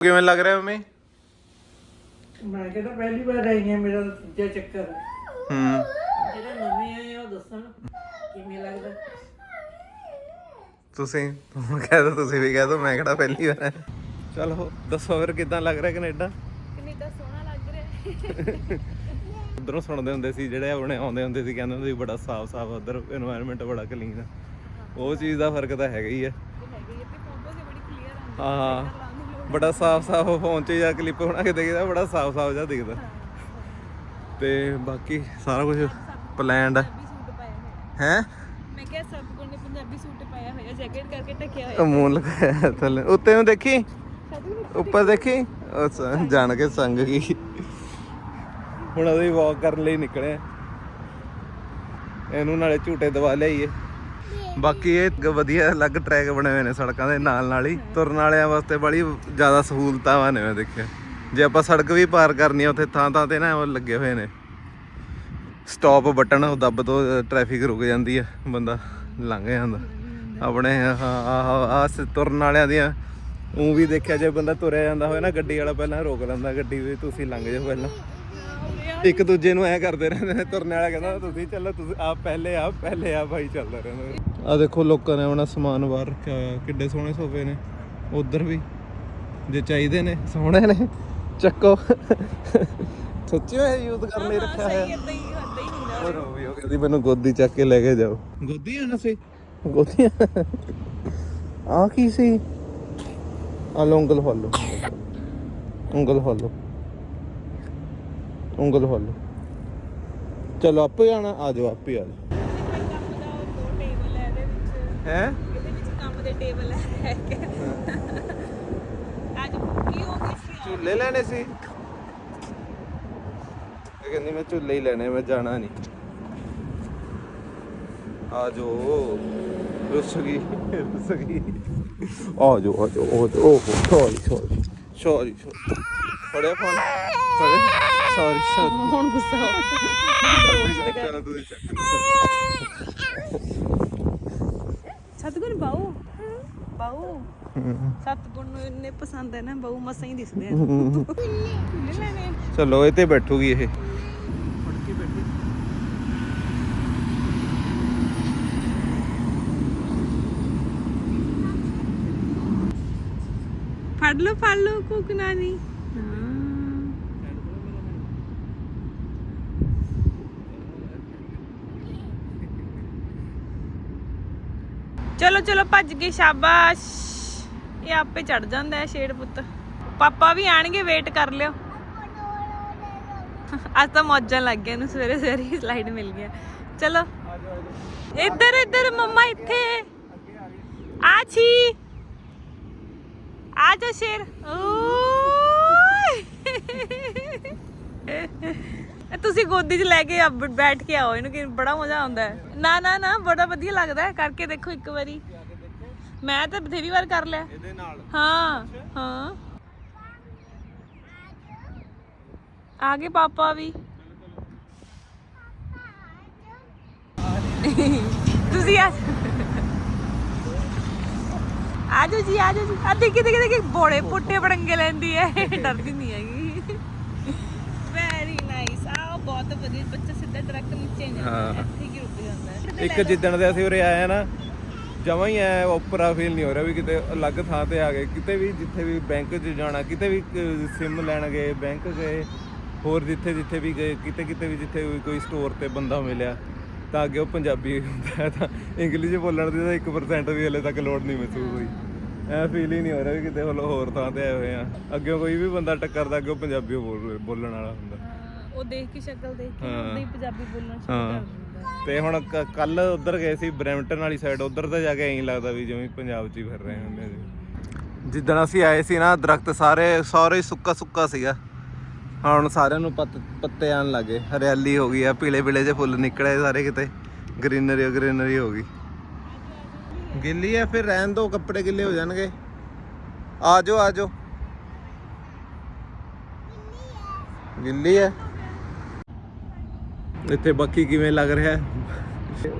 ਕਿਵੇਂ ਲੱਗ ਰਿਹਾ ਮੈਂ ਤੁਸੀਂ ਕਹਿ ਦੋ ਤੁਸੀਂ ਵੀ ਕਹਿ ਦੋ ਮੈਂ ਕਿਹੜਾ ਪਹਿਲੀ ਵਾਰ ਆਇਆ। ਹੋ ਦੱਸੋ ਫਿਰ ਕਿਦਾਂ ਲੱਗ ਰਿਹਾ ਕੈਨੇਡਾ? ਕੈਨੇਡਾ ਸੋਹਣਾ ਲੱਗ ਰਿਹਾ। ਉਧਰੋਂ ਸੁਣਦੇ ਹੁੰਦੇ ਸੀ ਜਿਹੜੇ ਆਪਣੇ ਆਉਂਦੇ ਹੁੰਦੇ ਸੀ ਕਹਿੰਦੇ ਹੁੰਦੇ ਸੀ ਬੜਾ ਸਾਫ਼-ਸਾਫ਼ ਉਧਰ এনवायरमेंट ਬੜਾ ਕਲੀਨ ਆ। ਉਹ ਚੀਜ਼ ਦਾ ਫ਼ਰਕ ਤਾਂ ਹੈਗਾ ਹੀ ਆ। ਹਾਂ ਬੜਾ ਸਾਫ਼ ਸਾਫ਼ ਫੋਨ 'ਚ ਜਾਂ ਕਲਿੱਪ ਬਣਾ ਕੇ ਦੇਖਦਾ ਬੜਾ ਸਾਫ਼ ਸਾਫ਼ ਜਿਹਾ ਦਿਖਦਾ। ਤੇ ਬਾਕੀ ਸਾਰਾ ਕੁਝ ਪਲਾਨਡ ਹੋਇਆ ਹੈ? ਮੈਂ ਕਿਹਾ ਸਭ ਕੋਲ ਨੇ ਪੰਜਾਬੀ ਸੂਟ ਪਾਇਆ ਹੋਇਆ ਜੈਕਟ ਕਰਕੇ ਟਕਿਆ ਹੋਇਆ। ਮੂੰਹ ਲਗਾਇਆ ਥੱਲੇ। ਉੱਤੇ ਨੂੰ ਦੇਖੀ? ਉੱਪਰ ਦੇਖੀ? ਜਾਣ ਕੇ ਸੰਗ ਗਈ। ਹੁਣ ਅਸੀਂ ਵਾਕ ਕਰਨ ਲਈ ਨਿਕਲੇ। ਇਹਨੂੰ ਨਾਲੇ ਝੂਟੇ ਦਵਾ ਲਿਆਈਏ। ਬਾਕੀ ਇਹ ਇੱਕ ਵਧੀਆ ਅਲੱਗ ਟਰੈਕ ਬਣੇ ਹੋਏ ਨੇ ਸੜਕਾਂ ਦੇ ਨਾਲ ਨਾਲ ਹੀ। ਤੁਰਨ ਵਾਲਿਆਂ ਵਾਸਤੇ ਬੜੀ ਜ਼ਿਆਦਾ ਸਹੂਲਤਾਂ ਵਾ ਨੇ ਮੈਂ ਦੇਖਿਆ। ਜੇ ਆਪਾਂ ਸੜਕ ਵੀ ਪਾਰ ਕਰਨੀ ਆ, ਉੱਥੇ ਥਾਂ ਥਾਂ ਤੇ ਨਾ ਉਹ ਲੱਗੇ ਹੋਏ ਨੇ। ਸਟਾਪ ਬਟਨ ਉਹ ਦੱਬ ਤੋਂ ਟ੍ਰੈਫਿਕ ਰੁਕ ਜਾਂਦੀ ਆ, ਬੰਦਾ ਲੰਘ ਜਾਂਦਾ। ਆਪਣੇ ਆਹ ਆਹ ਆਹ ਤੁਰਨ ਵਾਲਿਆਂ ਦੀਆਂ ਉਹ ਵੀ ਦੇਖਿਆ, ਜੇ ਬੰਦਾ ਤੁਰਿਆ ਜਾਂਦਾ ਹੋਵੇ ਨਾ, ਗੱਡੀ ਵਾਲਾ ਪਹਿਲਾਂ ਰੋਕ ਲੈਂਦਾ, ਗੱਡੀ ਵੀ ਤੁਸੀਂ ਲੰਘ ਜਾਓ ਪਹਿਲਾਂ। ਇੱਕ ਦੂਜੇ ਨੂੰ ਐ ਕਰਦੇ ਰਹਿੰਦੇ ਨੇ ਤੁਰਨ ਵਾਲਾ ਕਹਿੰਦਾ ਤੁਸੀਂ ਚੱਲੋ ਤੁਸੀਂ ਆਪ ਪਹਿਲੇ ਆ ਪਹਿਲੇ ਆ ਭਾਈ ਚੱਲਦਾ ਰਹਿੰਦਾ ਆ ਦੇਖੋ ਲੋਕਾਂ ਨੇ ਆਪਣਾ ਸਮਾਨ ਬਾਹਰ ਰੱਖਿਆ ਹੋਇਆ ਕਿੱਡੇ ਸੋਹਣੇ ਸੋਫੇ ਨੇ। ਉਧਰ ਵੀ ਜੇ ਚਾਹੀਦੇ ਨੇ ਸੋਹਣੇ ਨੇ ਚੱਕੋ। ਸੱਚੀ ਹੋਇਆ ਯੂਜ਼ ਕਰਨ ਲਈ ਰੱਖਿਆ ਹੋਇਆ। ਇਦਾਂ ਹੀ ਇਦਾਂ ਹੀ ਹੁੰਦਾ ਹੋਰ ਉਹ ਵੀ ਉਹ ਕਹਿੰਦੀ ਮੈਨੂੰ ਗੋਦੀ ਚੱਕ ਕੇ ਲੈ ਕੇ ਜਾਓ। ਗੋਦੀ ਆ ਨਾ ਸੀ ਗੋਦੀ ਆ ਕੀ ਸੀ? ਆ ਲੋ ਉਂਗਲ ਫੜ ਲਓ। ਉਂਗਲ ਫੜ ਲਓ। ਉਂਗਲ ਫੜ ਲਓ। ਚਲੋ ਆਪੇ ਆਣਾ ਆ ਜਾਓ ਆਪੇ ਆ ਜਾਓ। ਉਹ ਹੈ ਇਹਦੇ ਵਿੱਚ। ਹੈ? ਇਹਦੇ ਵਿੱਚ ਕੰਮ ਦੇ ਟੇਬਲ ਹੈ ਅੱਜ ਕੀ ਹੋ ਗਈ ਸੀ? ਝੂਲੇ ਲੈਣੇ ਸੀ। ਇਹ ਕਹਿੰਦੀ ਮੈਂ ਝੂਲੇ ਹੀ ਲੈਣੇ ਮੈਂ ਜਾਣਾ ਨਹੀਂ। ਆ ਜਾਓ। ਰੁੱਸ ਗਈ ਰੁੱਸ ਗਈ। ਆ ਜਾਓ ਆ ਜਾਓ ਆ ਜਾਓ। ਓਹ ਸੌਰੀ ਸੌਰੀ ਸੌਰੀ ਸੌਰੀ ਫੜਿਆ ਫੋਨ ਫੜਿਆ? ਸੌਰੀ ਸੌਰੀ ਹੁਣ ਗੁੱਸਾ ਚੱਕ ਸਤਗੁਰ ਬਾਉ ਬਾਉ ਸਤਗੁਰ ਨੂੰ ਇੰਨੇ ਪਸੰਦ ਹੈ ਨਾ ਬਾਉ ਮਸਾਂ ਹੀ ਦਿਸਦੇ ਆ। ਲੈ ਲੈਣੇ ਚਲੋ ਇਹ ਤੇ ਬੈਠੂਗੀ ਇਹ। ਫੜ ਲਓ ਫੜ ਲਓ ਕੁਕਨਾ ਨਹੀਂ ਚਲੋ ਚਲੋ, ਭੱਜ ਗਏ ਸ਼ਾਬਾਸ਼। ਇਹ ਆਪੇ ਚੜ ਜਾਂਦਾ ਹੈ ਸ਼ੇਡ ਪੁੱਤ। ਪਾਪਾ ਵੀ ਆਣਗੇ ਵੇਟ ਕਰ ਲਿਓ। ਅੱਜ ਤਾਂ ਮੌਜਾਂ ਲੱਗ ਗਿਆ ਨੂੰ ਸਵੇਰੇ ਸਵੇਰੇ ਹੀ ਸਲਾਈਡ ਮਿਲ ਗਿਆ ਚਲੋ। ਇੱਧਰ ਇੱਧਰ, ਮੰਮਾ ਇੱਥੇ। ਆ ਛੀ। ਆ ਜਾ ਸ਼ੇਰ। ਓਏ। ਇਹ ਤੁਸੀਂ ਗੋਦੀ 'ਚ ਲੈ ਕੇ ਆ ਬ- ਬੈਠ ਕੇ ਆਓ ਇਹਨੂੰ ਕਿ ਬੜਾ ਮਜ਼ਾ ਆਉਂਦਾ ਹੈ। ਨਾ ਨਾ ਨਾ ਬੜਾ ਵਧੀਆ ਲੱਗਦਾ ਹੈ ਕਰਕੇ ਦੇਖੋ ਇੱਕ ਵਾਰੀ। ਮੈਂ ਤਾਂ ਬਥੇਰੀ ਵਾਰ ਕਰ ਲਿਆ। ਇਹਦੇ ਨਾਲ? ਹਾਂ ਹਾਂ। ਆਗੇ ਪਾਪਾ ਵੀ। ਤੁਸੀਂ ਆ ਆਜੋ ਜੀ ਆਜੋ ਜੀ। ਆ ਦੇਖੀ ਦੇਖੀ ਦੇਖੀ ਬੋੜੇ ਪੁੱਟੇ ਬੜੰਗੇ ਲੈਂਦੀ ਹੈ। ਡਰਦੀ ਨਹੀਂ ਹੈਗੀ। ਆ ਬਹੁਤ ਵਧੀਆ ਬੱਚਾ ਸਿੱਧਾ ਟਰੱਕ ਨੀਚੇ ਨਹੀਂ ਹਾਂ। ਜਾਂਦਾ ਇੱਥੇ ਹੀ ਰੁਕ ਜਾਂਦਾ। ਹੈ ਇੱਕ ਜਿੱਦਣ ਦੇ ਅਸੀਂ ਉਰੇ ਆਏ ਆ ਨਾ ਜਮਾਂ ਹੀ ਐ ਓਪਰਾ ਫੀਲ ਨਹੀਂ ਹੋ ਰਿਹਾ ਵੀ ਕਿਤੇ ਅਲੱਗ ਥਾਂ ਤੇ ਆ ਗਏ ਕਿਤੇ ਵੀ ਜਿੱਥੇ ਵੀ ਬੈਂਕ 'ਚ ਜਾਣਾ ਕਿਤੇ ਵੀ ਸਿਮ ਲੈਣ ਗਏ ਬੈਂਕ ਗਏ ਹੋਰ ਜਿੱਥੇ ਜਿੱਥੇ ਵੀ ਗਏ ਕਿਤੇ ਕਿਤੇ ਵੀ ਜਿੱਥੇ ਕੋਈ ਸਟੋਰ ਤੇ ਬੰਦਾ ਮਿਲਿਆ ਤਾਂ ਅੱਗੇ ਉਹ ਪੰਜਾਬੀ ਹੁੰਦਾ ਤਾਂ ਇੰਗਲਿਸ਼ ਬੋਲਣ ਦੀ ਤਾਂ 1% ਵੀ ਹਲੇ ਤੱਕ ਲੋੜ ਨਹੀਂ ਮਹਿਸੂਸ ਹੋਈ। ਐ ਫੀਲ ਹੀ ਨਹੀਂ ਹੋ ਰਿਹਾ ਵੀ ਕਿਤੇ ਹੋਰ ਹੋਰ ਥਾਂ ਤੇ ਆਏ ਹੋਏ ਆ। ਅੱਗੇ ਕੋਈ ਵੀ ਬੰਦਾ ਟੱਕਰਦਾ ਅੱਗੇ ਉਹ ਪੰਜਾਬੀ ਬੋਲਣ ਵਾਲਾ ਹੁੰਦਾ। ਉਹ ਦੇਖ ਕੇ ਸ਼ਕਲ ਦੇਖ ਕੇ ਹਾਂ। ਉਹਦਾ ਹੀ ਪੰਜਾਬੀ ਬੋਲਣਾ ਸ਼ੁਰੂ ਹਾਂ। ਕਰ ਦਿੰਦਾ ਤੇ ਹੁਣ ਕੱਲ ਉਧਰ ਗਏ ਸੀ ਬ੍ਰੈਂਪਟਨ ਵਾਲੀ ਸਾਈਡ ਉਧਰ ਤਾਂ ਜਾ ਕੇ ਐਂ ਲੱਗਦਾ ਵੀ ਜਿਵੇਂ ਪੰਜਾਬ 'ਚ ਹੀ ਫਿਰ ਰਹੇ ਹੁੰਦੇ ਸੀ ਜਿੱਦਣ ਅਸੀਂ ਆਏ ਸੀ ਨਾ ਦਰਖਤ ਸਾਰੇ ਸਾਰੇ ਸੁੱਕਾ ਸੁੱਕਾ ਸੀਗਾ। ਹੁਣ ਸਾਰਿਆਂ ਨੂੰ ਪੱਤ ਪੱਤੇ ਆਣ ਲੱਗੇ। ਹਰਿਆਲੀ ਹੋ ਗਈ ਆ ਪੀਲੇ ਪੀਲੇ ਜਿਹੇ ਫੁੱਲ ਨਿਕਲੇ ਸਾਰੇ ਕਿਤੇ। ਗ੍ਰੀਨਰੀ ਗ੍ਰੀਨਰੀ ਹੋ ਗਈ। ਗਿੱਲੀ ਆ ਫਿਰ ਰਹਿਣ ਦੋ ਕੱਪੜੇ ਗਿੱਲੇ ਹੋ ਜਾਣਗੇ। ਆ ਜਾਓ ਆ ਜਾਓ। ਗਿੱਲੀ ਹੈ ਇੱਥੇ ਬਾਕੀ ਕਿਵੇਂ ਲੱਗ ਰਿਹਾ?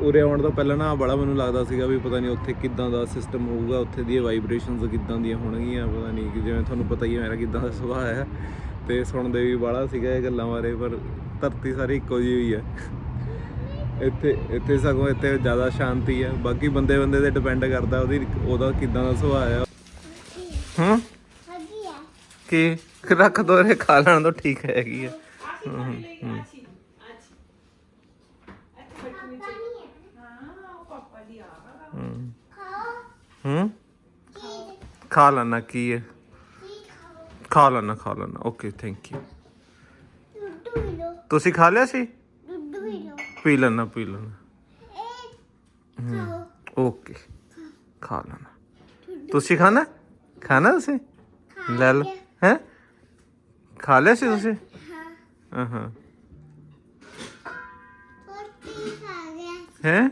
ਉਰੇ ਆਉਣ ਤੋਂ ਪਹਿਲਾਂ ਨਾ ਬੜਾ ਮੈਨੂੰ ਲੱਗਦਾ ਸੀਗਾ ਵੀ ਪਤਾ ਨਹੀਂ ਉੱਥੇ ਕਿੱਦਾਂ ਦਾ ਸਿਸਟਮ ਹੋਊਗਾ ਉੱਥੇ ਦੀਆਂ ਵਾਈਬ੍ਰੇਸ਼ਨਸ ਕਿੱਦਾਂ ਦੀਆਂ ਹੋਣਗੀਆਂ ਪਤਾ ਨਹੀਂ ਕਿ ਜਿਵੇਂ ਤੁਹਾਨੂੰ ਪਤਾ ਹੀ ਹੈ ਮੇਰਾ ਕਿੱਦਾਂ ਦਾ ਸੁਭਾਅ ਹੈ। ਤੇ ਸੁਣਦੇ ਵੀ ਬਾਹਲਾ ਸੀਗਾ ਇਹ ਗੱਲਾਂ ਬਾਰੇ ਪਰ ਧਰਤੀ ਸਾਰੀ ਇੱਕੋ ਜਿਹੀ ਹੋਈ ਹੈ। ਇੱਥੇ ਇੱਥੇ ਸਗੋਂ ਇੱਥੇ ਜ਼ਿਆਦਾ ਸ਼ਾਂਤੀ ਹੈ। ਬਾਕੀ ਬੰਦੇ ਬੰਦੇ ਤੇ ਡਿਪੈਂਡ ਕਰਦਾ ਉਹਦੀ ਉਹਦਾ ਕਿੱਦਾਂ ਦਾ ਸੁਭਾਅ ਹੈ। ਹਾਂ? ਕੀ? ਰੱਖ ਦੋ ਰੇ ਖਾ ਲੈਣ ਤੋਂ ਠੀਕ ਹੈਗੀ ਹੈ ਹੂੰ। ਹੂੰ? ਖਾ ਲੈਣਾ ਕੀ ਹੈ? ਖਾ ਲੈਣਾ ਖਾ ਲੈਣਾ। ਓਕੇ ਥੈਂਕ ਯੂ ਤੁਸੀਂ ਖਾ ਲਿਆ ਸੀ? ਪੀ ਲੈਣਾ ਪੀ ਲੈਣਾ। ਓਕੇ ਖਾ ਲੈਣਾ। ਤੁਸੀਂ ਖਾਣਾ? ਖਾਣਾ ਤੁਸੀਂ? ਲੈ ਲਓ। ਹੈ? ਖਾ ਲਿਆ ਸੀ ਤੁਸੀਂ? ਹਾਂ ਹਾਂ? ਹੈ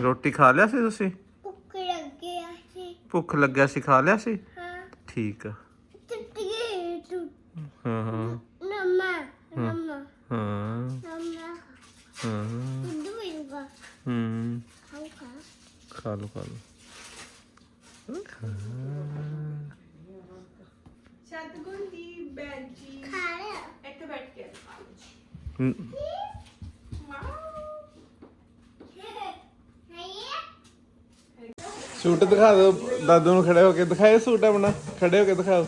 ਰੋਟੀ ਖਾ ਲਿਆ ਸੀ ਤੁਸੀਂ? ਭੁੱਖ ਲੱਗਿਆ ਸੀ ਖਾ ਲਿਆ ਸੀ? ਠੀਕ ਆ। ਹਾਂ ਹਾਂ। ਹਾਂ। ਹਾਂ। ਹਾਂ। ਹੂੰ ਖਾ। ਲਓ ਖਾ ਲਓ। ਸਤਗੁਰ ਦੀ ਬੈਠੀ ਇੱਥੇ ਬੈਠ ਕੇ ਹਮ, ਸੂਟ ਦਿਖਾ ਦਿਓ ਦਾਦੂ ਨੂੰ ਖੜੇ ਹੋ ਕੇ। ਦਿਖਾਏ ਸੂਟ ਆਪਣਾ ਖੜੇ ਹੋ ਕੇ ਦਿਖਾਓ।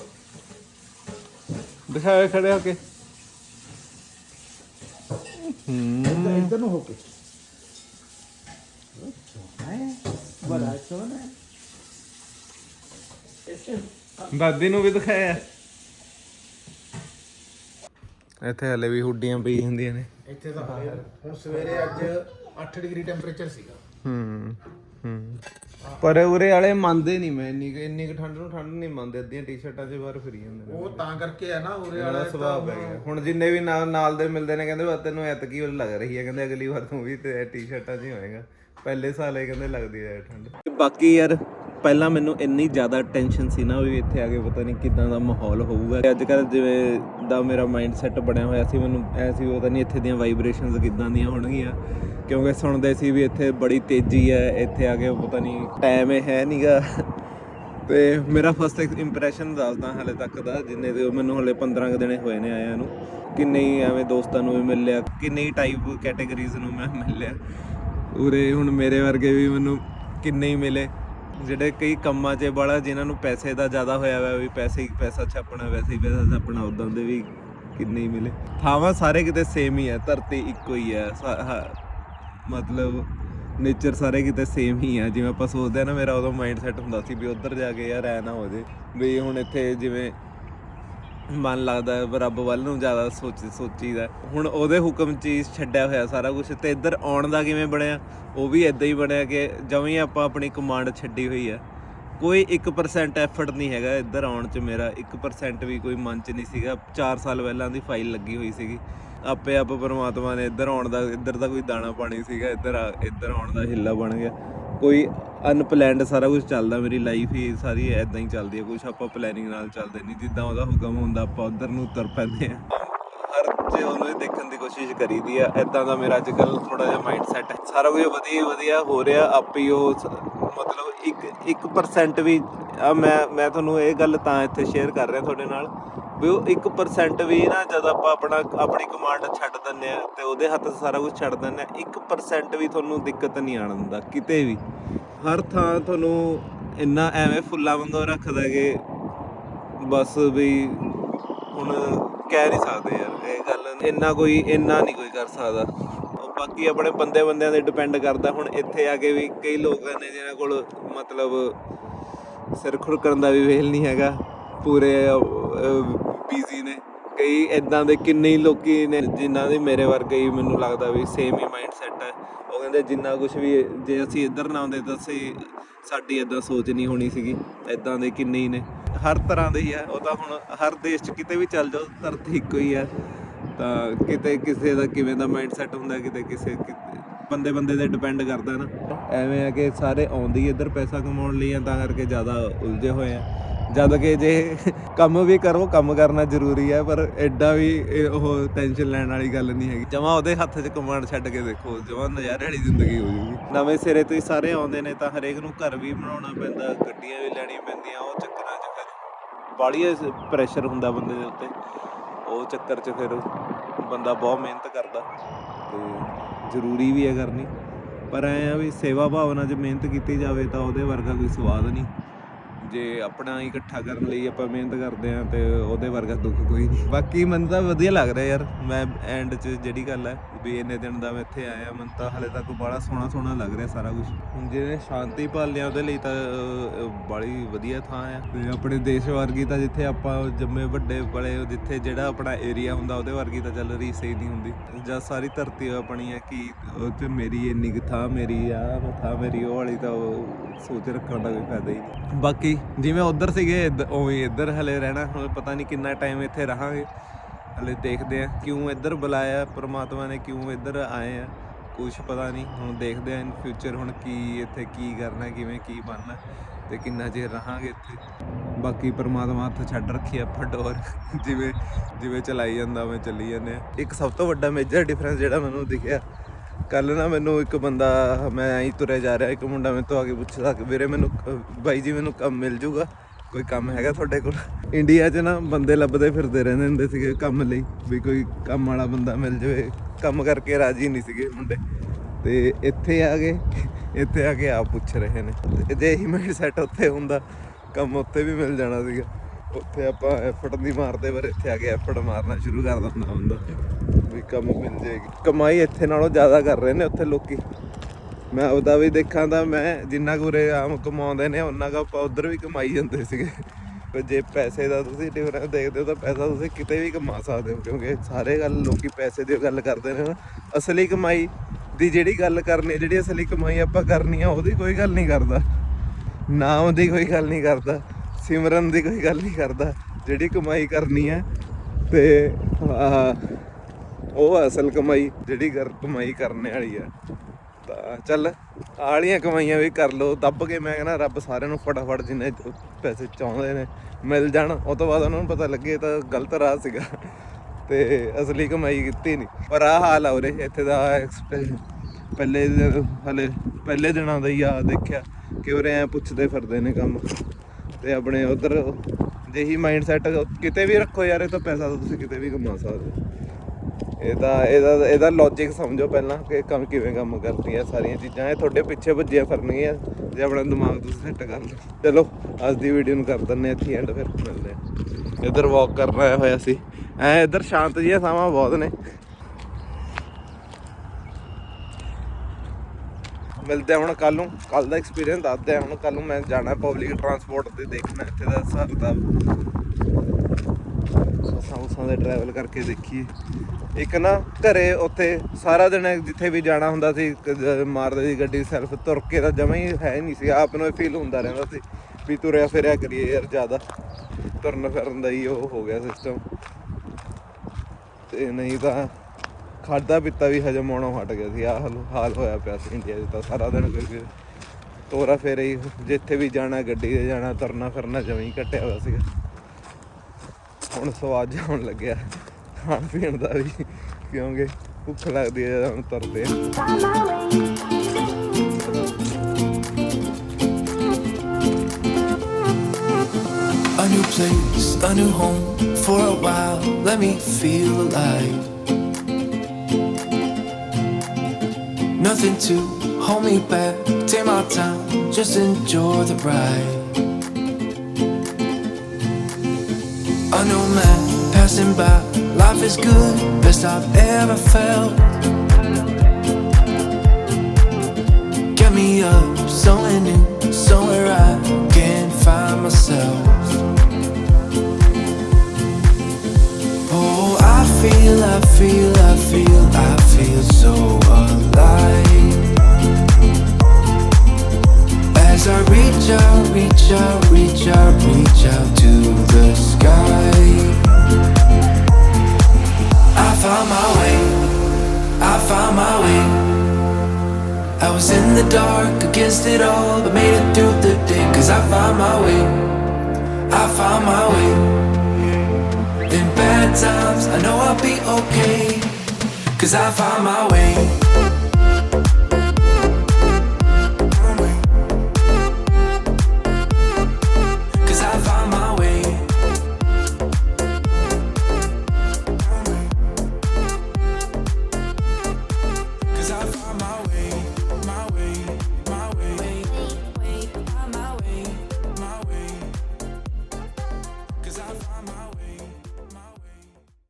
ਦਿਖਾਓ ਖੜੇ ਹੋ ਕੇ। ਹੂੰ। ਇੱਧਰ ਨੂੰ ਹੋ ਕੇ। ਬੜਾ ਸੋਹਣਾ ਦਾਦੀ ਨੂੰ ਵੀ ਦਿਖਾਇਆ। ਇੱਥੇ ਹਲੇ ਵੀ ਹੁੱਡੀਆਂ ਪਈ ਹੁੰਦੀਆਂ ਨੇ। ਇੱਥੇ ਤਾਂ ਹੁਣ ਸਵੇਰੇ ਅੱਜ 8 ਡਿਗਰੀ ਟੈਂਪਰੇਚਰ ਸੀਗਾ। ਹੂੰ ਹੂੰ। ਪਰ ਉਰੇ ਵਾਲੇ ਮੰਨਦੇ ਨਹੀਂ ਮੈਂ ਇੰਨੀ ਕੁ- ਇੰਨੀ ਕੁ ਠੰਡ ਨੂੰ ਠੰਡ ਨਹੀਂ ਮੰਨਦੇ ਅੱਧੀਆਂ ਟੀ-ਸ਼ਰਟਾਂ 'ਚ ਬਾਹਰ ਫਿਰੀ ਜਾਂਦੇ ਨੇ। ਉਹ ਤਾਂ ਕਰਕੇ ਆ ਨਾ ਉਰੇ ਵਾਲਾ ਵਾਲਾ ਸੁਭਾਅ ਪੈ ਗਿਆ। ਹੁਣ ਜਿੰਨੇ ਵੀ ਨਾਲ ਨਾਲ ਦੇ ਮਿਲਦੇ ਨੇ ਕਹਿੰਦੇ ਵਾ ਤੈਨੂੰ ਐਤਕੀ ਵਾਲੀ ਲੱਗ ਰਹੀ ਹੈ ਕਹਿੰਦੇ ਅਗਲੀ ਵਾਰ ਤੂੰ ਵੀ ਤੇ ਟੀ-ਸ਼ਰਟਾਂ 'ਚ ਹੀ ਹੋਏਗਾ। ਪਹਿਲੇ ਸਾਲ ਇਹ ਕਹਿੰਦੇ ਲੱਗਦੀ ਹੈ ਠੰਡ। ਬਾਕੀ ਯਾਰ ਪਹਿਲਾਂ ਮੈਨੂੰ ਇੰਨੀ ਜ਼ਿਆਦਾ ਟੈਨਸ਼ਨ ਸੀ ਨਾ ਵੀ ਇੱਥੇ ਆ ਕੇ ਪਤਾ ਨਹੀਂ ਕਿਦਾਂ ਦਾ ਮਾਹੌਲ ਹੋਊਗਾ। ਅੱਜ ਕੱਲ ਜਿਵੇਂ ਦਾ ਮੇਰਾ ਮਾਈਂਡ ਸੈਟ ਬਣਿਆ ਹੋਇਆ ਸੀ, ਮੈਨੂੰ ਐ ਸੀ ਵੀ ਪਤਾ ਨਹੀਂ ਇੱਥੇ ਦੀਆਂ ਵਾਈਬ੍ਰੇਸ਼ਨਸ ਕਿਦਾਂ ਦੀਆਂ ਹੋਣਗੀਆਂ। ਕਿਉਂਕਿ ਸੁਣਦੇ ਸੀ ਵੀ ਇੱਥੇ ਬੜੀ ਤੇਜ਼ੀ ਹੈ, ਇੱਥੇ ਆ ਕੇ ਪਤਾ ਨਹੀਂ ਟਾਈਮ ਹੈ ਨਹੀਂਗਾ ਤੇ ਮੇਰਾ ਫਸਟ ਇੰਪ੍ਰੈਸ਼ਨ ਦੱਸਦਾ ਹਾਲੇ ਤੱਕ ਦਾ, ਜਿੰਨੇ ਦੇ ਮੈਨੂੰ ਹਲੇ 15 ਕੁ ਦਿਨੇ ਹੋਏ ਨੇ ਆਇਆਂ ਨੂੰ। ਕਿੰਨੇ ਹੀ ਐਵੇਂ ਦੋਸਤਾਂ ਨੂੰ ਵੀ ਮਿਲ ਲਿਆ, ਕਿੰਨੇ ਹੀ ਟਾਈਪ ਕੈਟਾਗਰੀਜ਼ ਨੂੰ ਮੈਂ ਮਿਲ ਲਿਆ। ਉਰੇ ਹੁਣ ਮੇਰੇ ਵਰਗੇ ਵੀ ਮੈਨੂੰ ਕਿੰਨੇ ਹੀ ਮਿਲੇ। ਜਿਹੜੇ ਕਈ ਕੰਮਾਂ 'ਚ ਬੜਾ ਜਿਨ੍ਹਾਂ ਨੂੰ ਪੈਸੇ ਦਾ ਜ਼ਿਆਦਾ ਹੋਇਆ ਹੋਇਆ, ਵੀ ਪੈਸੇ ਹੀ ਪੈਸਾ ਛਾਪਣਾ, ਵੈਸੇ ਹੀ ਪੈਸਾ ਛਾਪਣਾ ਉਦਾਂ ਦੇ ਵੀ ਕਿੰਨੇ ਹੀ ਮਿਲੇ। ਥਾਵਾਂ ਸਾਰੇ ਕਿਤੇ ਸੇਮ ਹੀ ਹੈ ਧਰਤੀ ਇੱਕੋ ਹੀ ਹੈ ਸਾ- ਮਤਲਬ ਨੇਚਰ ਸਾਰੇ ਕਿਤੇ ਸੇਮ ਹੀ ਆ। ਜਿਵੇਂ ਆਪਾਂ ਸੋਚਦੇ ਆ ਨਾ, ਮੇਰਾ ਉਦੋਂ ਮਾਈਂਡ ਸੈਟ ਹੁੰਦਾ ਸੀ ਵੀ ਉੱਧਰ ਜਾ ਕੇ ਯਾਰ ਐ ਨਾ ਹੋ ਜੇ, ਵੀ ਹੁਣ ਇੱਥੇ ਜਿਵੇਂ ਮਨ ਲੱਗਦਾ ਹੈ ਰੱਬ ਵੱਲ ਨੂੰ ਜ਼ਿਆਦਾ ਸੋਚ, ਸੋਚੀਦਾ ਹੁਣ ਉਹਦੇ ਹੁਕਮ 'ਚ ਹੀ ਛੱਡਿਆ ਹੋਇਆ ਸਾਰਾ ਕੁਝ ਤੇ ਇੱਧਰ ਆਉਣ ਦਾ ਕਿਵੇਂ ਬਣਿਆ? ਉਹ ਵੀ ਇਦਾਂ ਹੀ ਬਣਿਆ ਕਿ ਜਿਵੇਂ ਹੀ ਆਪਾਂ ਆਪਣੀ ਕਮਾਂਡ ਛੱਡੀ ਹੋਈ ਆ ਕੋਈ 1% ਐਫਰਟ ਨਹੀਂ ਹੈਗਾ ਇੱਧਰ ਆਉਣ 'ਚ ਮੇਰਾ 1% ਵੀ ਕੋਈ ਮਨ 'ਚ ਨਹੀਂ ਸੀਗਾ। 4 ਸਾਲ ਪਹਿਲਾਂ ਦੀ ਫਾਈਲ ਲੱਗੀ ਹੋਈ ਸੀਗੀ। ਆਪੇ ਆਪ ਪਰਮਾਤਮਾ ਨੇ ਇੱਧਰ ਆਉਣ ਦਾ, ਇੱਧਰ ਦਾ ਕੋਈ ਦਾਣਾ ਪਾਣੀ ਸੀਗਾ, ਇੱਧਰ ਆ- ਇੱਧਰ ਆਉਣ ਦਾ ਹਿੱਲਾ ਬਣ ਗਿਆ। ਕੋਈ ਅਨਪਲੈਨਡ ਸਾਰਾ ਕੁਝ ਚੱਲਦਾ ਮੇਰੀ ਲਾਈਫ ਹੀ, ਸਾਰੀ ਐਦਾਂ ਹੀ ਚੱਲਦੀ ਹੈ ਕੁਝ ਆਪਾਂ ਪਲੈਨਿੰਗ ਨਾਲ ਚੱਲਦੇ ਨਹੀਂ, ਜਿੱਦਾਂ ਉਹਦਾ ਹੁਕਮ ਹੁੰਦਾ, ਆਪਾਂ ਉਧਰ ਨੂੰ ਤੁਰ ਪੈਂਦੇ ਆ ਹਰ ਚ ਉਹਨੂੰ ਹੀ ਦੇਖਣ ਦੀ ਕੋਸ਼ਿਸ਼ ਕਰੀਦੀ ਆ ਐਦਾਂ ਦਾ ਮੇਰਾ ਅੱਜ ਕੱਲ ਥੋੜਾ ਜਿਹਾ ਮਾਈਂਡ ਸੈਟ ਹੈ। ਸਾਰਾ ਕੁਝ ਵਧੀਆ ਵਧੀਆ ਹੋ ਰਿਹਾ, ਆਪੇ ਹੀ ਉਹ ਮਤਲਬ 1 1% ਵੀ, ਆ ਮੈਂ ਮੈਂ ਤੁਹਾਨੂੰ ਇਹ ਗੱਲ ਤਾਂ ਇੱਥੇ ਸ਼ੇਅਰ ਕਰ ਰਿਹਾ ਤੁਹਾਡੇ ਨਾਲ ਵੀ ਉਹ 1% ਵੀ ਨਾ ਜਦ ਆਪਾਂ ਆਪਣਾ, ਆਪਣੀ ਕਮਾਂਡ ਛੱਡ ਦਿੰਦੇ ਆ ਤੇ ਉਹਦੇ ਹੱਥ ਸਾਰਾ ਕੁਝ ਛੱਡ ਦਿੰਦੇ ਆ 1% ਵੀ ਤੁਹਾਨੂੰ ਦਿੱਕਤ ਨਹੀਂ ਆਣ ਦਿੰਦਾ, ਕਿਤੇ ਵੀ। ਹਰ ਥਾਂ ਤੁਹਾਨੂੰ ਇੰਨਾ ਐਵੇਂ ਫੁੱਲਾਂ ਵਾਂਗੂ ਰੱਖਦਾ ਕਿ ਬਸ ਵੀ ਹੁਣ ਕਹਿ ਨਹੀਂ ਸਕਦੇ ਯਾਰ, ਇਹ ਗੱਲ ਇੰਨਾ ਕੋਈ, ਇੰਨਾ ਨਹੀਂ ਕੋਈ ਕਰ ਸਕਦਾ। ਬਾਕੀ ਆਪਣੇ ਬੰਦੇ ਬੰਦਿਆਂ ਤੇ ਡਿਪੈਂਡ ਕਰਦਾ। ਹੁਣ ਇੱਥੇ ਆ ਕੇ ਵੀ ਕਈ ਲੋਕ ਨੇ ਜਿਹਨਾਂ ਕੋਲ ਮਤਲਬ ਸਿਰ ਖੁਰਕਣ ਦਾ ਵੀ ਵੇਲ ਨਹੀਂ ਹੈਗਾ। ਪੂਰੇ ਬੀਜ਼ੀ ਨੇ। ਕਈ ਇਦਾਂ ਦੇ ਕਿੰਨੇ ਹੀ ਲੋਕੀ ਨੇ ਜਿਨ੍ਹਾਂ ਦੇ ਮੇਰੇ ਵਰਗੇ ਹੀ ਮੈਨੂੰ ਲੱਗਦਾ ਵੀ ਸੇਮ ਹੀ ਮਾਈਂਡ ਸੈਟ ਹੈ। ਉਹ ਕਹਿੰਦੇ ਜਿੰਨਾ ਕੁਝ ਵੀ ਜੇ ਅਸੀਂ ਇੱਧਰ ਨਾ ਆਉਂਦੇ ਤਾਂ ਅਸੀਂ, ਸਾਡੀ ਇਦਾਂ ਸੋਚ ਨਹੀਂ ਹੋਣੀ ਸੀਗੀ। ਇਦਾਂ ਦੇ ਕਿੰਨੇ ਹੀ ਨੇ। ਹਰ ਤਰ੍ਹਾਂ ਦੇ ਹੀ ਆ। ਉਹ ਤਾਂ ਹੁਣ ਹਰ ਦੇਸ਼ 'ਚ ਕਿਤੇ ਵੀ ਚੱਲ ਜਾਓ, ਧਰਤੀ ਇੱਕੋ ਹੀ ਆ। ਤਾਂ ਕਿਤੇ ਕਿਸੇ ਦਾ ਕਿਵੇਂ ਦਾ ਮਾਈਂਡ ਸੈਟ ਹੁੰਦਾ, ਕਿਤੇ ਕਿਸੇ ਬੰਦੇ ਬੰਦੇ ਤੇ ਡਿਪੈਂਡ ਕਰਦਾ ਨਾ। ਐਵੇਂ ਆ ਕਿ ਸਾਰੇ ਆਉਂਦੇ ਹੀ ਇੱਧਰ ਪੈਸਾ ਕਮਾਉਣ ਲਈ ਆ, ਤਾਂ ਕਰਕੇ ਜ਼ਿਆਦਾ ਉਲਝੇ ਹੋਏ ਆ। ਜਦ ਕਿ ਜੇ ਕੰਮ ਵੀ ਕਰੋ, ਕੰਮ ਕਰਨਾ ਜ਼ਰੂਰੀ ਹੈ ਪਰ ਐਡਾ ਵੀ ਇਹ ਉਹ ਟੈਨਸ਼ਨ ਲੈਣ ਵਾਲੀ ਗੱਲ ਨਹੀਂ ਹੈਗੀ। ਜਮਾ ਉਹਦੇ ਹੱਥ 'ਚ ਕਮਾਂਡ ਛੱਡ ਕੇ ਦੇਖੋ, ਜਮਾ ਨਜ਼ਾਰੇ ਵਾਲੀ ਜ਼ਿੰਦਗੀ ਹੋ ਜੂਗੀ। ਨਵੇਂ ਸਿਰੇ ਤੋਂ ਹੀ ਸਾਰੇ ਆਉਂਦੇ ਨੇ, ਤਾਂ ਹਰੇਕ ਨੂੰ ਘਰ ਵੀ ਬਣਾਉਣਾ ਪੈਂਦਾ, ਗੱਡੀਆਂ ਵੀ ਲੈਣੀਆਂ ਪੈਂਦੀਆਂ, ਉਹ ਚੱਕਰਾਂ 'ਚ ਫਿਰ ਬਾੜੀ ਪ੍ਰੈਸ਼ਰ ਹੁੰਦਾ ਬੰਦੇ ਦੇ ਉੱਤੇ। ਉਹ ਚੱਕਰ 'ਚ ਫਿਰ ਬੰਦਾ ਬਹੁਤ ਮਿਹਨਤ ਕਰਦਾ ਤੇ ਜ਼ਰੂਰੀ ਵੀ ਹੈ ਕਰਨੀ। ਪਰ ਐ ਆ ਵੀ ਸੇਵਾ ਭਾਵਨਾ 'ਚ ਮਿਹਨਤ ਕੀਤੀ ਜਾਵੇ ਤਾਂ ਉਹਦੇ ਵਰਗਾ ਕੋਈ ਸਵਾਦ ਨਹੀਂ। ਜੇ ਆਪਣਾ ਇਕੱਠਾ ਕਰਨ ਲਈ ਆਪਾਂ ਮਿਹਨਤ ਕਰਦੇ ਆ ਤੇ ਉਹਦੇ ਵਰਗਾ ਦੁੱਖ ਕੋਈ ਨਹੀਂ। ਬਾਕੀ ਮੈਨੂੰ ਤਾਂ ਵਧੀਆ ਲੱਗ ਰਿਹਾ ਯਾਰ, ਮੈਂ ਐਂਡ 'ਚ ਜਿਹੜੀ ਗੱਲ ਹੈ ਵੀ ਇੰਨੇ ਦਿਨ ਦਾ ਮੈਂ ਇੱਥੇ ਆਇਆ, ਮੈਨੂੰ ਤਾਂ ਹਲੇ ਤੱਕ ਬੜਾ ਸੋਹਣਾ ਸੋਹਣਾ ਲੱਗ ਰਿਹਾ ਸਾਰਾ ਕੁਝ ਹੁਣ ਜਿਹਨੇ ਸ਼ਾਂਤੀ ਭਾਲਿਆ ਉਹਦੇ ਲਈ ਤਾਂ ਬੜੀ ਵਧੀਆ ਥਾਂ ਆ। ਤੇ ਆਪਣੇ ਦੇਸ਼ ਵਰਗੀ ਤਾਂ ਜਿੱਥੇ ਆਪਾਂ ਜੰਮੇ ਵੱਡੇ ਬੜੇ ਜਿੱਥੇ ਜਿਹੜਾ ਆਪਣਾ ਏਰੀਆ ਹੁੰਦਾ ਉਹਦੇ ਵਰਗੀ ਤਾਂ ਚੱਲ ਰਹੀ ਸਹੀ ਨਹੀਂ ਹੁੰਦੀ। ਜਾਂ ਸਾਰੀ ਧਰਤੀ ਆਪਣੀ ਹੈ ਕਿ ਉਹ ਤੇ ਮੇਰੀ ਇੰਨੀ ਕੁ ਥਾਂ ਮੇਰੀ ਆ ਥਾਂ ਮੇਰੀ ਉਹ ਵਾਲੀ ਤਾਂ ਉਹ ਸੋਚ ਰੱਖਣ ਦਾ ਕੋਈ ਫਾਇਦਾ ਹੀ ਨਹੀਂ। ਬਾਕੀ ਜਿਵੇਂ ਉਧਰ ਸੀਗੇ, ਇੱਧ- ਉਵੇਂ ਇੱਧਰ ਹਲੇ ਰਹਿਣਾ, ਹੁਣ ਪਤਾ ਨਹੀਂ ਕਿੰਨਾ ਟਾਈਮ ਇੱਥੇ ਰਹਾਂਗੇ। ਹਲੇ ਦੇਖਦੇ ਆ ਕਿਉਂ ਇੱਧਰ ਬੁਲਾਇਆ ਪ੍ਰਮਾਤਮਾ ਨੇ ਕਿਉਂ ਇੱਧਰ ਆਏ ਆ ਕੁਝ ਪਤਾ ਨਹੀਂ। ਹੁਣ ਦੇਖਦੇ ਆ ਇਨ ਫਿਊਚਰ ਹੁਣ ਕੀ ਇੱਥੇ ਕੀ ਕਰਨਾ ਕਿਵੇਂ ਕੀ ਬਣਨਾ ਤੇ ਕਿੰਨਾ ਚਿਰ ਰਹਾਂਗੇ ਇੱਥੇ। ਬਾਕੀ ਪਰਮਾਤਮਾ ਹੱਥ ਛੱਡ ਰੱਖੀ ਆਪਾਂ ਡੋਰ ਜਿਵੇਂ ਜਿਵੇਂ ਚਲਾਈ ਜਾਂਦਾ ਉਵੇਂ ਚੱਲੀ ਜਾਂਦੇ ਆ ਇੱਕ ਸਭ ਤੋਂ ਵੱਡਾ ਮੇਜਰ ਡਿਫਰੈਂਸ ਜਿਹੜਾ ਮੈਨੂੰ ਦਿਖਿਆ ਕੱਲ ਨਾ ਮੈਨੂੰ ਇੱਕ ਬੰਦਾ ਮੈਂ ਐਂ ਤੁਰਿਆ ਜਾ ਰਿਹਾ ਇੱਕ ਮੁੰਡਾ ਮੈਨੂੰ ਤੋਂ ਆ ਕੇ ਪੁੱਛਦਾ ਕਿ ਵੀਰੇ ਮੈਨੂੰ ਅਹ, ਬਾਈ ਜੀ ਮੈਨੂੰ ਕੰਮ ਮਿਲ ਜੂਗਾ। ਕੋਈ ਕੰਮ ਹੈਗਾ ਤੁਹਾਡੇ ਕੋਲ? ਇੰਡੀਆ 'ਚ ਨਾ ਬੰਦੇ ਲੱਭਦੇ ਫਿਰਦੇ ਰਹਿੰਦੇ ਹੁੰਦੇ ਸੀਗੇ ਕੰਮ ਲਈ, ਵੀ ਕੋਈ ਕੰਮ ਵਾਲਾ ਬੰਦਾ ਮਿਲ ਜਾਵੇ। ਕੰਮ ਕਰਕੇ ਰਾਜੀ ਨਹੀਂ ਸੀਗੇ ਮੁੰਡੇ। ਤੇ ਇੱਥੇ ਆ ਗਏ, ਇੱਥੇ ਆ ਕੇ ਆਪ ਪੁੱਛ ਰਹੇ ਨੇ। ਤੇ ਜੇ ਇਹੀ ਮਾਈਂਡ ਸੈਟ ਉੱਥੇ ਹੁੰਦਾ, ਕੰਮ ਉੱਥੇ ਵੀ ਮਿਲ ਜਾਣਾ ਸੀਗਾ। ਉੱਥੇ ਆਪਾਂ ਐਫਰਟ ਨਹੀਂ ਮਾਰਦੇ, ਪਰ ਇੱਥੇ ਆ ਕੇ ਐਫਰਟ ਮਾਰਨਾ ਸ਼ੁਰੂ ਕਰ ਦਿੰਦਾ ਹੁੰਦਾ। ਵੀ ਕੰਮ ਮਿਲ ਜਾਏਗੀ। ਕਮਾਈ ਇੱਥੇ ਨਾਲੋਂ ਜ਼ਿਆਦਾ ਕਰ ਰਹੇ ਨੇ ਉੱਥੇ ਲੋਕੀ। ਮੈਂ ਉਹਦਾ ਵੀ ਦੇਖਾਂ ਤਾਂ ਮੈਂ ਜਿੰਨਾ ਕੁਰੇ ਆਮ ਕਮਾਉਂਦੇ ਨੇ ਉਹਨਾਂ ਕੁ ਆਪਾਂ ਉਧਰ ਵੀ ਕਮਾਈ ਜਾਂਦੇ ਸੀਗੇ। ਪਰ ਜੇ ਪੈਸੇ ਦਾ ਤੁਸੀਂ ਡਿਫਰੈਂਸ ਦੇਖਦੇ ਹੋ ਤਾਂ ਪੈਸਾ ਤੁਸੀਂ ਕਿਤੇ ਵੀ ਕਮਾ ਸਕਦੇ ਹੋ, ਕਿਉਂਕਿ ਸਾਰੇ ਗੱਲ ਲੋਕੀ ਪੈਸੇ ਦੀ ਗੱਲ ਕਰਦੇ ਨੇ ਅਸਲੀ ਕਮਾਈ ਦੀ ਜਿਹੜੀ ਗੱਲ ਕਰਨੀ ਜਿਹੜੀ ਅਸਲੀ ਕਮਾਈ ਆਪਾਂ ਕਰਨੀ ਆ, ਉਹਦੀ ਕੋਈ ਗੱਲ ਨਹੀਂ ਕਰਦਾ। ਨਾਮ ਦੀ ਕੋਈ ਗੱਲ ਨਹੀਂ ਕਰਦਾ, ਸਿਮਰਨ ਦੀ ਕੋਈ ਗੱਲ ਨਹੀਂ ਕਰਦਾ, ਜਿਹੜੀ ਕਮਾਈ ਕਰਨੀ ਹੈ। ਤੇ ਉਹ ਅਸਲ ਕਮਾਈ ਜਿਹੜੀ ਕਰ ਕਮਾਈ ਕਰਨ ਵਾਲੀ ਹੈ ਤਾਂ ਚੱਲ, ਆਲੀਆਂ ਕਮਾਈਆਂ ਵੀ ਕਰ ਲੋ ਦੱਬ ਕੇ ਮੈਂ ਕਹਿੰਦਾ ਰੱਬ ਸਾਰਿਆਂ ਨੂੰ ਫਟਾਫਟ ਜਿੰਨੇ ਪੈਸੇ ਚਾਹੁੰਦੇ ਨੇ ਮਿਲ ਜਾਣ। ਉਹ ਤੋਂ ਬਾਅਦ ਉਹਨਾਂ ਨੂੰ ਪਤਾ ਲੱਗੇ ਤਾਂ ਗਲਤ ਰਾਹ ਸੀਗਾ ਤੇ ਅਸਲੀ ਕਮਾਈ ਕੀਤੀ ਨਹੀਂ। ਪਰ ਆਹ ਹਾਲ ਆ ਉਰੇ, ਇੱਥੇ ਦਾ ਐਕਸਪੀਰੀਅੰਸ ਪਹਿਲੇ ਦਿਨ- ਹਲੇ ਪਹਿਲੇ ਦਿਨਾਂ ਦਾ ਹੀ ਆ ਦੇਖਿਆ ਕਿ ਉਰੇ ਐ ਪੁੱਛਦੇ ਫਿਰਦੇ ਨੇ ਕੰਮ। ਤੇ ਆਪਣੇ ਉਧਰ ਜਿਹੀ ਮਾਈਂਡ ਸੈਟ ਕਿਤੇ ਵੀ ਰੱਖੋ ਯਾਰ, ਇਹ ਤਾਂ ਪੈਸਾ ਤਾਂ ਤੁਸੀਂ ਕਿਤੇ ਵੀ ਕਮਾ ਸਕਦੇ ਹੋ। ਇਹਦਾ ਇਹਦਾ ਇਹਦਾ ਲੌਜੀਕ ਸਮਝੋ ਪਹਿਲਾਂ ਕਿ ਕੰਮ ਕਿਵੇਂ ਕੰਮ ਕਰਦੀਆਂ ਸਾਰੀਆਂ ਚੀਜ਼ਾਂ। ਇਹ ਤੁਹਾਡੇ ਪਿੱਛੇ ਭੱਜੀਆਂ ਫਿਰਨਗੀਆਂ, ਜੇ ਆਪਣਾ ਦਿਮਾਗ ਤੁਸੀਂ ਸੈੱਟ ਕਰ ਲਓ। ਚਲੋ, ਅੱਜ ਦੀ ਵੀਡੀਓ ਨੂੰ ਕਰ ਦਿੰਨੇ ਇੱਥੇ ਐਂਡ ਫਿਰ ਮਿਲਦੇ ਆ ਇੱਧਰ ਵਾਕ ਕਰਨ ਆਇਆ ਹੋਇਆ ਸੀ ਐ ਇੱਧਰ ਸ਼ਾਂਤ ਜਿਹੀਆਂ ਥਾਵਾਂ ਬਹੁਤ ਨੇ। ਮਿਲਦੇ ਹੁਣ ਕੱਲ ਨੂੰ। ਕੱਲ ਦਾ ਐਕਸਪੀਰੀਅੰਸ ਦੱਸਦੇ ਆ ਹੁਣ। ਕੱਲ ਨੂੰ ਮੈਂ ਜਾਣਾ ਪਬਲਿਕ ਟਰਾਂਸਪੋਰਟ ਤੇ ਦੇਖਣਾ ਇੱਥੇ ਦਾ ਹਿਸਾਬ ਕਿਤਾਬ ਬੱਸਾਂ ਉਸਾਂ ਦੇ ਟਰੈਵਲ ਕਰਕੇ ਦੇਖੀਏ। ਇੱਕ ਨਾ ਘਰੇ ਉੱਥੇ ਸਾਰਾ ਦਿਨ ਜਿੱਥੇ ਵੀ ਜਾਣਾ ਹੁੰਦਾ ਸੀ ਮਾਰਦੇ ਸੀ ਗੱਡੀ ਸੈਲਫ ਤੁਰ ਕੇ ਤਾਂ ਜਮਾ ਹੀ ਹੈ ਨਹੀਂ ਸੀ, ਆਪ ਨੂੰ ਫੀਲ ਹੁੰਦਾ ਰਹਿੰਦਾ ਸੀ ਵੀ ਤੁਰਿਆ ਫਿਰਿਆ ਕਰੀਏ ਯਾਰ ਜ਼ਿਆਦਾ। ਤੁਰਨ ਫਿਰਨ ਦਾ ਹੀ ਉਹ ਹੋ ਗਿਆ ਸਿਸਟਮ ਤੇ ਨਹੀਂ ਤਾਂ ਖਾਦਾ ਪੀਤਾ ਵੀ ਹਜਮ ਆਉਣੋਂ ਹਟ ਗਿਆ ਸੀ, ਆਹ ਹਾਲ- ਹਾਲ ਹੋਇਆ ਪਿਆ ਸੀ ਇੰਡੀਆ 'ਚ ਤਾਂ ਸਾਰਾ ਦਿਨ ਕੋਈ ਫਿਰ ਤੋਰਾ ਫੇਰੇ ਹੀ, ਜਿੱਥੇ ਵੀ ਜਾਣਾ, ਗੱਡੀ ਤੇ ਜਾਣਾ, ਤੁਰਨਾ ਫਿਰਨਾ ਜਮਾਂ ਹੀ ਘਟਿਆ ਹੋਇਆ ਸੀਗਾ। ਹੁਣ ਸਵਾਦ ਜਿਹਾ ਲੱਗਿਆ। ਖਾਣ ਪੀਣ ਦਾ ਵੀ ਕਿਉਂਕਿ ਭੁੱਖ ਲੱਗਦੀ ਹੈ ਜਦੋਂ ਹੁਣ ਤੁਰਦੇ ਆ A new place, a new home for a while. Let me feel alive. Nothing to hold me back. Take my time, just enjoy the ride. Passing by. Life is good, best I've ever felt. Get me up, somewhere new, somewhere I can find myself. Oh, I feel, I feel, I feel, I feel Cause I found my way.